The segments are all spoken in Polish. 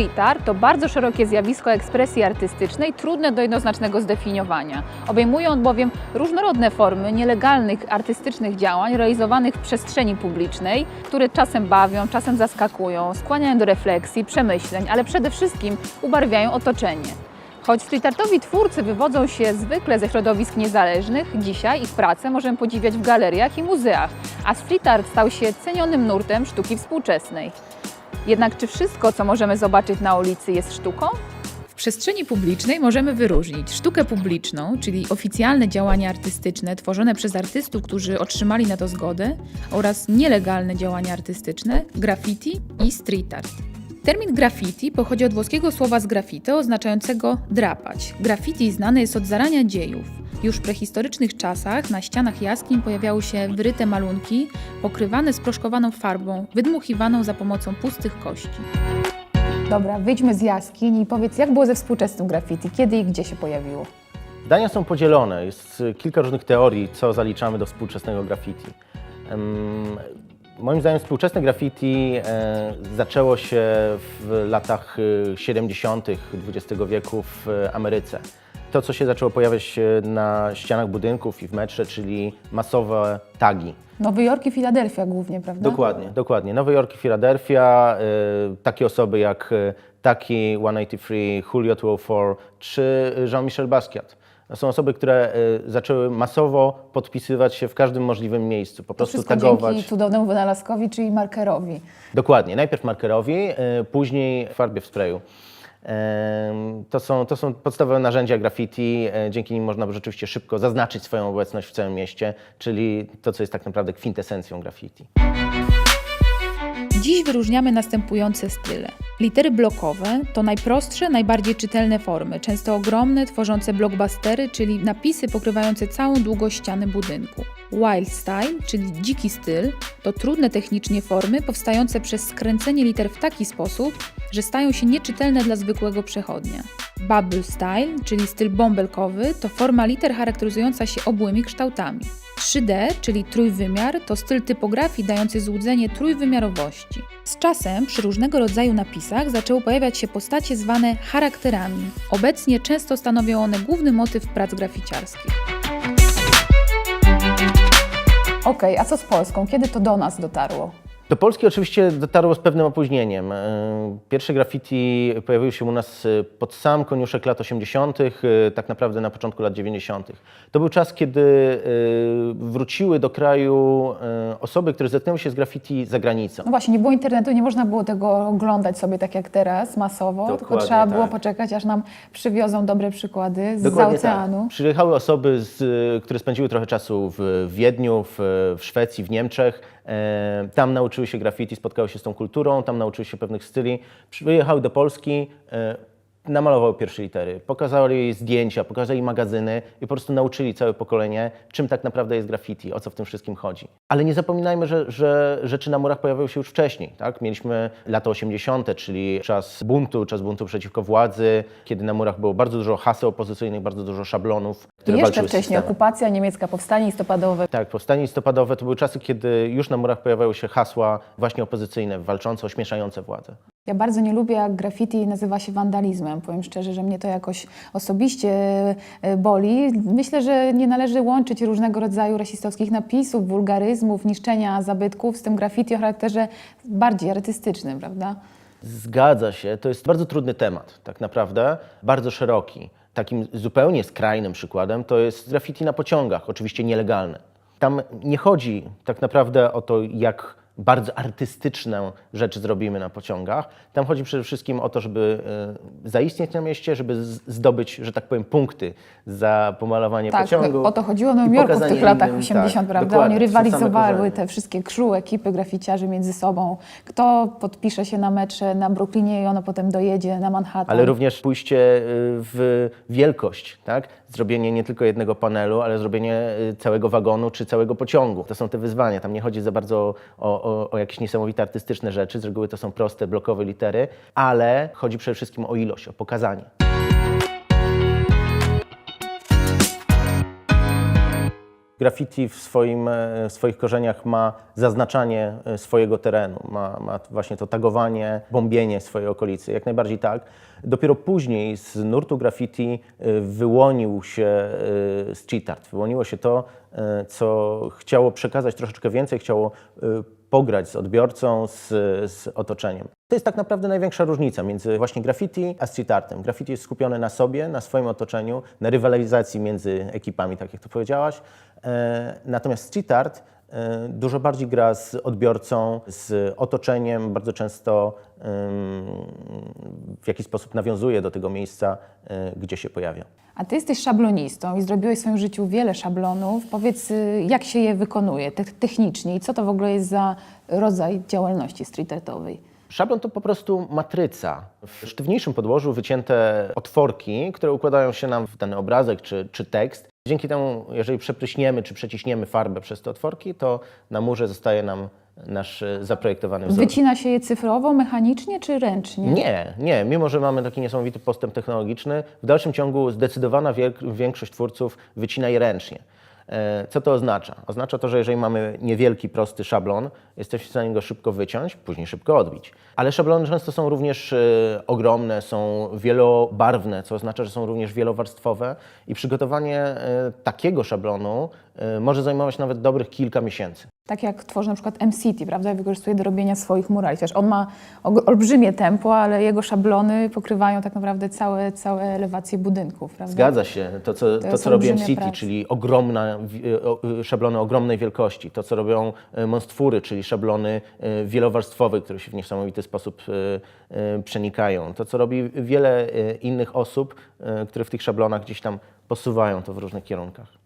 Street art to bardzo szerokie zjawisko ekspresji artystycznej, trudne do jednoznacznego zdefiniowania. Obejmuje on bowiem różnorodne formy nielegalnych artystycznych działań realizowanych w przestrzeni publicznej, które czasem bawią, czasem zaskakują, skłaniają do refleksji, przemyśleń, ale przede wszystkim ubarwiają otoczenie. Choć street artowi twórcy wywodzą się zwykle ze środowisk niezależnych, dzisiaj ich pracę możemy podziwiać w galeriach i muzeach, a street art stał się cenionym nurtem sztuki współczesnej. Jednak czy wszystko, co możemy zobaczyć na ulicy, jest sztuką? W przestrzeni publicznej możemy wyróżnić sztukę publiczną, czyli oficjalne działania artystyczne tworzone przez artystów, którzy otrzymali na to zgodę, oraz nielegalne działania artystyczne, graffiti i street art. Termin graffiti pochodzi od włoskiego słowa z graffito oznaczającego drapać. Graffiti znane jest od zarania dziejów. Już w prehistorycznych czasach na ścianach jaskiń pojawiały się wyryte malunki, pokrywane sproszkowaną farbą, wydmuchiwaną za pomocą pustych kości. Dobra, wyjdźmy z jaskiń i powiedz, jak było ze współczesnym graffiti? Kiedy i gdzie się pojawiło? Dania są podzielone. Jest y, kilka różnych teorii, co zaliczamy do współczesnego graffiti. Em, Moim zdaniem współczesne graffiti e, zaczęło się w latach y, 70. XX wieku w e, Ameryce. To, co się zaczęło pojawiać e, na ścianach budynków i w metrze, czyli masowe tagi. Nowy Jork i Filadelfia głównie, prawda? Dokładnie, dokładnie. Nowy Jork i Filadelfia, y, takie osoby jak y, Taki 183, Julio 204 czy Jean-Michel Basquiat. To są osoby, które y, zaczęły masowo podpisywać się w każdym możliwym miejscu, po To prostu wszystko tagować. dzięki cudownemu wynalazkowi, czyli markerowi. Dokładnie, najpierw markerowi, y, później farbie w sprayu. To są, to są podstawowe narzędzia graffiti, e, dzięki nim można rzeczywiście szybko zaznaczyć swoją obecność w całym mieście, czyli to, co jest tak naprawdę kwintesencją graffiti. Dziś wyróżniamy następujące style. Litery blokowe to najprostsze, najbardziej czytelne formy, często ogromne, tworzące blockbustery, czyli napisy pokrywające całą długość ściany budynku. Wild style, czyli dziki styl, to trudne technicznie formy powstające przez skręcenie liter w taki sposób, że stają się nieczytelne dla zwykłego przechodnia. Bubble style, czyli styl bąbelkowy, to forma liter charakteryzująca się obłymi kształtami. 3D, czyli trójwymiar, to styl typografii dający złudzenie trójwymiarowości. Z czasem przy różnego rodzaju napisach zaczęły pojawiać się postacie zwane charakterami. Obecnie często stanowią one główny motyw prac graficiarskich. Okej, a co z Polską? Kiedy to do nas dotarło? Do Polski oczywiście dotarło z pewnym opóźnieniem. E, Pierwsze graffiti pojawiły się u nas e, pod sam koniuszek lat 80., e, tak naprawdę na początku lat 90. To był czas, kiedy wróciły do kraju osoby, które zetknęły się z graffiti za granicą. No właśnie, nie było internetu, nie można było tego oglądać sobie tak jak teraz, masowo, tylko Dokładnie trzeba było tak. poczekać, aż nam przywiozą dobre przykłady z Dokładnie oceanu. Tak. Przyjechały osoby, z, które spędziły trochę czasu w Wiedniu, w, w Szwecji, w Niemczech. E, tam nauczyły się graffiti, spotkały się z tą kulturą, tam nauczyły się pewnych styli. Przyjechały do Polski, namalowały pierwsze litery, pokazali zdjęcia, pokazali magazyny i po prostu nauczyli całe pokolenie, czym tak naprawdę jest graffiti, o co w tym wszystkim chodzi. Ale nie zapominajmy, że, że rzeczy na murach pojawiały się już wcześniej. Tak? Mieliśmy lata 80., czyli czas buntu, czas buntu przeciwko władzy, kiedy na murach było bardzo dużo haseł opozycyjnych, bardzo dużo szablonów, I które jeszcze walczyły z wcześniej okupacja niemiecka, powstanie listopadowe. Tak, powstanie listopadowe to były czasy, kiedy już na murach pojawiały się hasła właśnie opozycyjne, walczące, ośmieszające władzę. Ja bardzo nie lubię, jak graffiti nazywa się wandalizmem. Powiem szczerze, że mnie to jakoś osobiście e, boli. Myślę, że nie należy łączyć różnego rodzaju rasistowskich napisów, wulgaryzmów, niszczenia zabytków z tym graffiti o charakterze bardziej artystycznym, prawda? Zgadza się, to jest bardzo trudny temat, tak naprawdę, bardzo szeroki. Takim zupełnie skrajnym przykładem to jest graffiti na pociągach, oczywiście nielegalne. Tam nie chodzi tak naprawdę o to, jak bardzo artystyczne rzeczy zrobimy na pociągach. Tam chodzi przede wszystkim o to, żeby e, zaistnieć na mieście, żeby zdobyć, że tak powiem, punkty za pomalowanie Tak, pociągu. o to chodziło w Nowym Jorku w tych latach innym, 80, tak, prawda? Oni rywalizowały te wszystkie crew, ekipy graficiarzy między sobą. Kto podpisze się na metrze na Brooklynie i ono potem dojedzie na Manhattan. Ale również pójście y, w wielkość, tak? Zrobienie nie tylko jednego panelu, ale zrobienie y, całego wagonu czy całego pociągu. To są te wyzwania. Tam nie chodzi za bardzo o, o, o jakieś niesamowite artystyczne rzeczy. Z reguły to są proste, blokowe litery, ale chodzi przede wszystkim o ilość, o pokazanie. Graffiti w, swoim, e, w swoich korzeniach ma zaznaczanie e, swojego terenu, ma, ma właśnie to tagowanie, bombienie swojej okolicy, jak najbardziej tak. Dopiero później z nurtu graffiti e, wyłonił się street art, wyłoniło się to, co chciało przekazać troszeczkę więcej, chciało pograć z odbiorcą, z, z otoczeniem. To jest tak naprawdę największa różnica między właśnie graffiti a street artem. Graffiti jest skupione na sobie, na swoim otoczeniu, na rywalizacji między ekipami, tak jak to powiedziałaś. E, natomiast street art dużo bardziej gra z odbiorcą, z otoczeniem, bardzo często w jakiś sposób nawiązuje do tego miejsca, e, gdzie się pojawia. A ty jesteś szablonistą i zrobiłeś w swoim życiu wiele szablonów. Powiedz, y, jak się je wykonuje te- technicznie i co to w ogóle jest za rodzaj działalności street artowej? Szablon to po prostu matryca. W sztywniejszym podłożu wycięte otworki, które układają się nam w dany obrazek czy, czy tekst. Dzięki temu, jeżeli przepryśniemy czy przeciśniemy farbę przez te otworki, to na murze zostaje nam nasz e, zaprojektowany wzór. Wycina się je cyfrowo, mechanicznie czy ręcznie? Nie, nie. Mimo, że mamy taki niesamowity postęp technologiczny, w dalszym ciągu zdecydowana większość twórców wycina je ręcznie. E, Co to oznacza? Oznacza to, że jeżeli mamy niewielki, prosty szablon, jesteśmy w stanie go szybko wyciąć, później szybko odbić. Ale szablony często są również e, ogromne, są wielobarwne, co oznacza, że są również wielowarstwowe i przygotowanie e, takiego szablonu może zajmować nawet dobrych kilka miesięcy. Tak jak tworzy na przykład MCT, prawda? Wykorzystuje do robienia swoich murali. Wiesz, on ma olbrzymie tempo, ale jego szablony pokrywają tak naprawdę całe, całe elewacje budynków, prawda? Zgadza się. To, co, to, jest co robi MCT, praca. czyli ogromna, o- y, szablony ogromnej wielkości. To, co robią y, monstwury, czyli szablony wielowarstwowe, które się w niesamowity sposób przenikają. To, co robi wiele innych osób, które w tych szablonach gdzieś tam posuwają to w różnych kierunkach.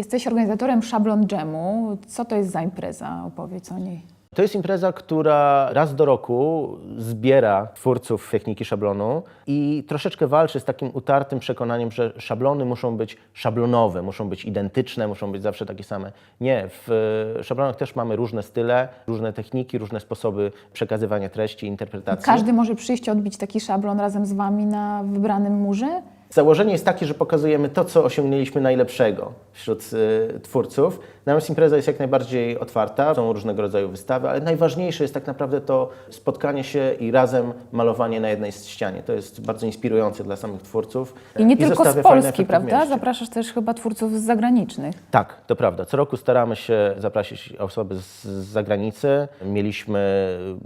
Jesteś organizatorem Szablon Jamu. Co to jest za impreza? Opowiedz o niej. To jest impreza, która raz do roku zbiera twórców techniki szablonu i troszeczkę walczy z takim utartym przekonaniem, że szablony muszą być szablonowe, muszą być identyczne, muszą być zawsze takie same. Nie, w e, szablonach też mamy różne style, różne techniki, różne sposoby przekazywania treści, interpretacji. Każdy może przyjść i odbić taki szablon razem z Wami na wybranym murze? Założenie jest takie, że pokazujemy to, co osiągnęliśmy najlepszego wśród y, twórców. Natomiast impreza jest jak najbardziej otwarta, są różnego rodzaju wystawy, ale najważniejsze jest tak naprawdę to spotkanie się i razem malowanie na jednej ścianie. To jest bardzo inspirujące dla samych twórców. I nie tylko z Polski, prawda? Zapraszasz też chyba twórców z zagranicznych. Tak, to prawda. Co roku staramy się zaprosić osoby z, z zagranicy. Mieliśmy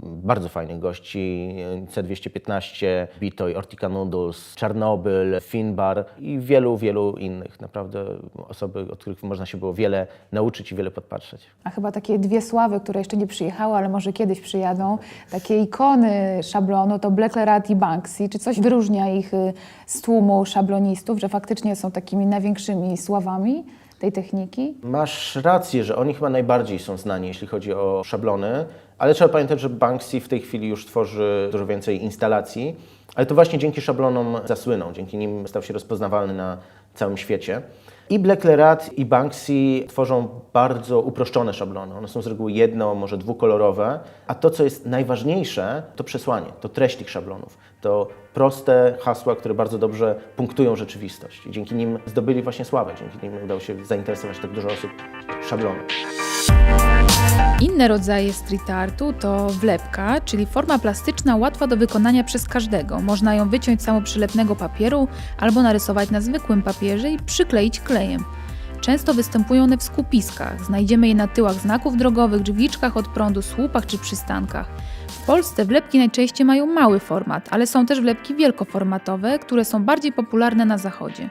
bardzo fajnych gości, C215, Bitoj, Ortica Noodles, Czarnobyl, Finbar i wielu, wielu innych. Naprawdę osoby, od których można się było wiele nauczyć i wiele podpatrzeć. A chyba takie dwie sławy, które jeszcze nie przyjechały, ale może kiedyś przyjadą, takie ikony szablonu to Black Rat i Banksy. Czy coś wyróżnia ich y, z tłumu szablonistów, że faktycznie są takimi największymi sławami tej techniki? Masz rację, że oni chyba najbardziej są znani, jeśli chodzi o szablony, ale trzeba pamiętać, że Banksy w tej chwili już tworzy dużo więcej instalacji, ale to właśnie dzięki szablonom zasłynął, dzięki nim stał się rozpoznawalny na całym świecie. I Black Rat i Banksy tworzą bardzo uproszczone szablony. One są z reguły jedno, może dwukolorowe, a to, co jest najważniejsze, to przesłanie, to treść tych szablonów. To proste hasła, które bardzo dobrze punktują rzeczywistość. I dzięki nim zdobyli właśnie sławę, dzięki nim udało się zainteresować tak dużo osób szablonem. Inne rodzaje street artu to wlepka, czyli forma plastyczna łatwa do wykonania przez każdego. Można ją wyciąć z samoprzylepnego papieru albo narysować na zwykłym papierze i przykleić klejem. Często występują one w skupiskach. Znajdziemy je na tyłach znaków drogowych, drzwiczkach od prądu, słupach czy przystankach. W Polsce wlepki najczęściej mają mały format, ale są też wlepki wielkoformatowe, które są bardziej popularne na zachodzie.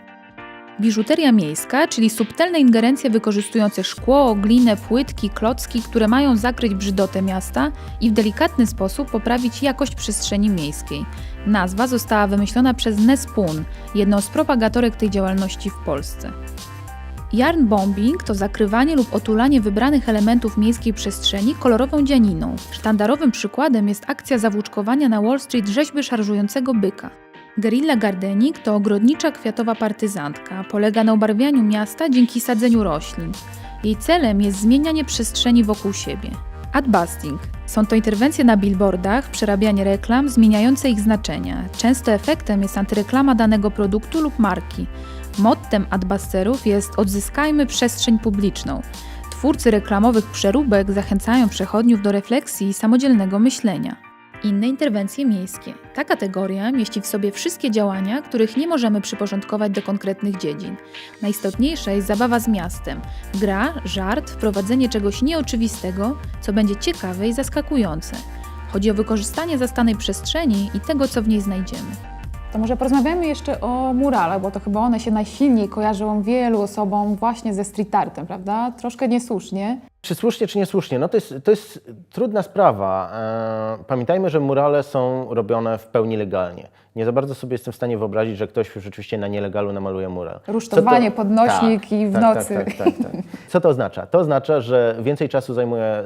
Biżuteria miejska, czyli subtelne ingerencje wykorzystujące szkło, glinę, płytki, klocki, które mają zakryć brzydotę miasta i w delikatny sposób poprawić jakość przestrzeni miejskiej. Nazwa została wymyślona przez Nespun, jedną z propagatorek tej działalności w Polsce. Yarn bombing to zakrywanie lub otulanie wybranych elementów miejskiej przestrzeni kolorową dzianiną. Sztandarowym przykładem jest akcja zawłóczkowania na Wall Street rzeźby szarżującego byka. Guerilla gardening to ogrodnicza kwiatowa partyzantka. Polega na ubarwianiu miasta dzięki sadzeniu roślin. Jej celem jest zmienianie przestrzeni wokół siebie. Adbusting są to interwencje na billboardach, przerabianie reklam, zmieniające ich znaczenia. Często efektem jest antyreklama danego produktu lub marki. Mottem adbasterów jest odzyskajmy przestrzeń publiczną. Twórcy reklamowych przeróbek zachęcają przechodniów do refleksji i samodzielnego myślenia. Inne interwencje miejskie. Ta kategoria mieści w sobie wszystkie działania, których nie możemy przyporządkować do konkretnych dziedzin. Najistotniejsza jest zabawa z miastem. Gra, żart, wprowadzenie czegoś nieoczywistego, co będzie ciekawe i zaskakujące. Chodzi o wykorzystanie zastanej przestrzeni i tego, co w niej znajdziemy. To może porozmawiamy jeszcze o murale, bo to chyba one się najsilniej kojarzą wielu osobom właśnie ze street artem, prawda? Troszkę niesłusznie. Czy słusznie, czy niesłusznie? No to jest, to jest trudna sprawa. E, Pamiętajmy, że murale są robione w pełni legalnie. Nie za bardzo sobie jestem w stanie wyobrazić, że ktoś rzeczywiście na nielegalu namaluje mural. Rusztowanie, podnośnik i w tak, nocy. Tak, tak, tak, tak. Co to oznacza? To oznacza, że więcej czasu zajmuje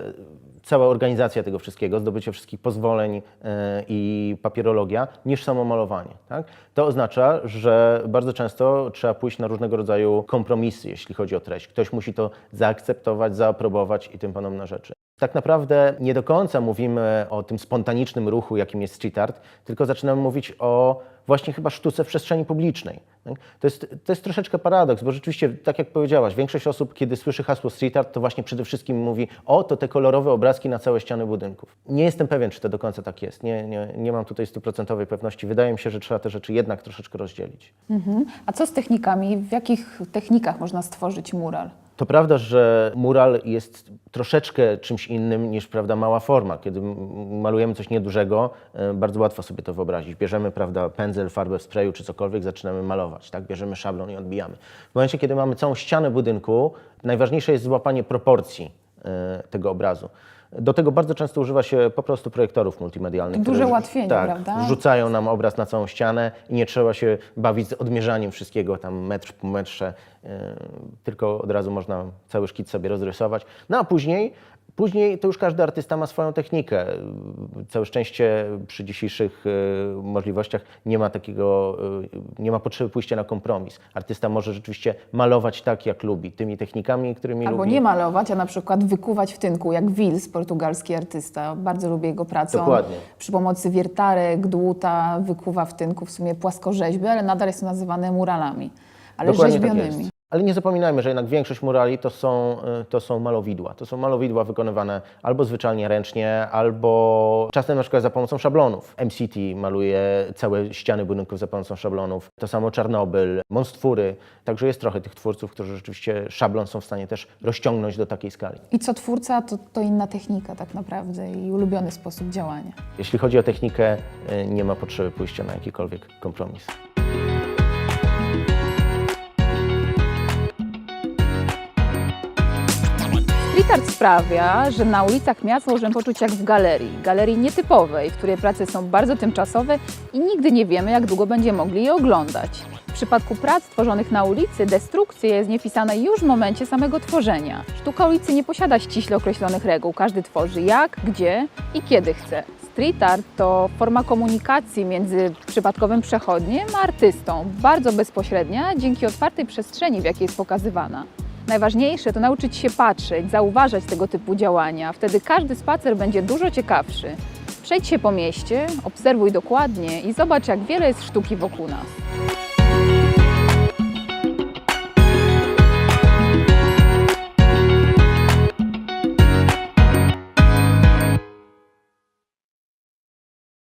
cała organizacja tego wszystkiego, zdobycie wszystkich pozwoleń e, i papierologia, niż samo malowanie. Tak? To oznacza, że bardzo często trzeba pójść na różnego rodzaju kompromisy, jeśli chodzi o treść. Ktoś musi to zaakceptować, zaaprobować i tym podobne rzeczy. Tak naprawdę nie do końca mówimy o tym spontanicznym ruchu, jakim jest street art, tylko zaczynamy mówić o właśnie chyba sztuce w przestrzeni publicznej. tak? To jest, to jest troszeczkę paradoks, bo rzeczywiście, tak jak powiedziałaś, większość osób, kiedy słyszy hasło street art, to właśnie przede wszystkim mówi, o, to te kolorowe obrazki na całe ściany budynków. Nie jestem pewien, czy to do końca tak jest. Nie, nie, nie mam tutaj stuprocentowej pewności. Wydaje mi się, że trzeba te rzeczy jednak troszeczkę rozdzielić. Mhm. A co z technikami? W jakich technikach można stworzyć mural? To prawda, że mural jest troszeczkę czymś innym niż prawda, mała forma. Kiedy malujemy coś niedużego, e, bardzo łatwo sobie to wyobrazić. Bierzemy prawda, pędzel, farbę w sprayu czy cokolwiek, zaczynamy malować. Tak? Bierzemy szablon i odbijamy. W momencie, kiedy mamy całą ścianę budynku, najważniejsze jest złapanie proporcji e, tego obrazu. Do tego bardzo często używa się po prostu projektorów multimedialnych. Duże które- ułatwienie, tak, prawda? Wrzucają nam obraz na całą ścianę i nie trzeba się bawić z odmierzaniem wszystkiego tam metr po metrze, yy, tylko od razu można cały szkic sobie rozrysować. No a później, później to już każdy artysta ma swoją technikę. Całe szczęście przy dzisiejszych yy, możliwościach nie ma takiego, yy, nie ma potrzeby pójścia na kompromis. Artysta może rzeczywiście malować tak, jak lubi, tymi technikami, którymi Albo lubi. nie malować, a na przykład wykuwać w tynku, jak Wils, portugalski artysta. Bardzo lubię jego pracę. On Dokładnie. Przy pomocy wiertarek, dłuta wykuwa w tynku w sumie płaskorzeźby, ale nadal jest to nazywane muralami, ale Dokładnie tak rzeźbionymi. jest. Ale nie zapominajmy, że jednak większość murali to są, y, to są malowidła. To są malowidła wykonywane albo zwyczajnie ręcznie, albo czasem na przykład za pomocą szablonów. MCT maluje całe ściany budynków za pomocą szablonów. To samo Czarnobyl, Monstwóry. Także jest trochę tych twórców, którzy rzeczywiście szablon są w stanie też rozciągnąć do takiej skali. I co twórca, to, to inna technika tak naprawdę i ulubiony sposób działania. Jeśli chodzi o technikę, y, nie ma potrzeby pójścia na jakikolwiek kompromis. Art sprawia, że na ulicach miast możemy poczuć jak w galerii. Galerii nietypowej, w której prace są bardzo tymczasowe i nigdy nie wiemy, jak długo będziemy mogli je oglądać. W przypadku prac tworzonych na ulicy destrukcja jest niepisana już w momencie samego tworzenia. Sztuka ulicy nie posiada ściśle określonych reguł. Każdy tworzy jak, gdzie i kiedy chce. Street art to forma komunikacji między przypadkowym przechodniem a artystą, bardzo bezpośrednia dzięki otwartej przestrzeni, w jakiej jest pokazywana. Najważniejsze to nauczyć się patrzeć, zauważać tego typu działania. Wtedy każdy spacer będzie dużo ciekawszy. Przejdź się po mieście, obserwuj dokładnie i zobacz, jak wiele jest sztuki wokół nas.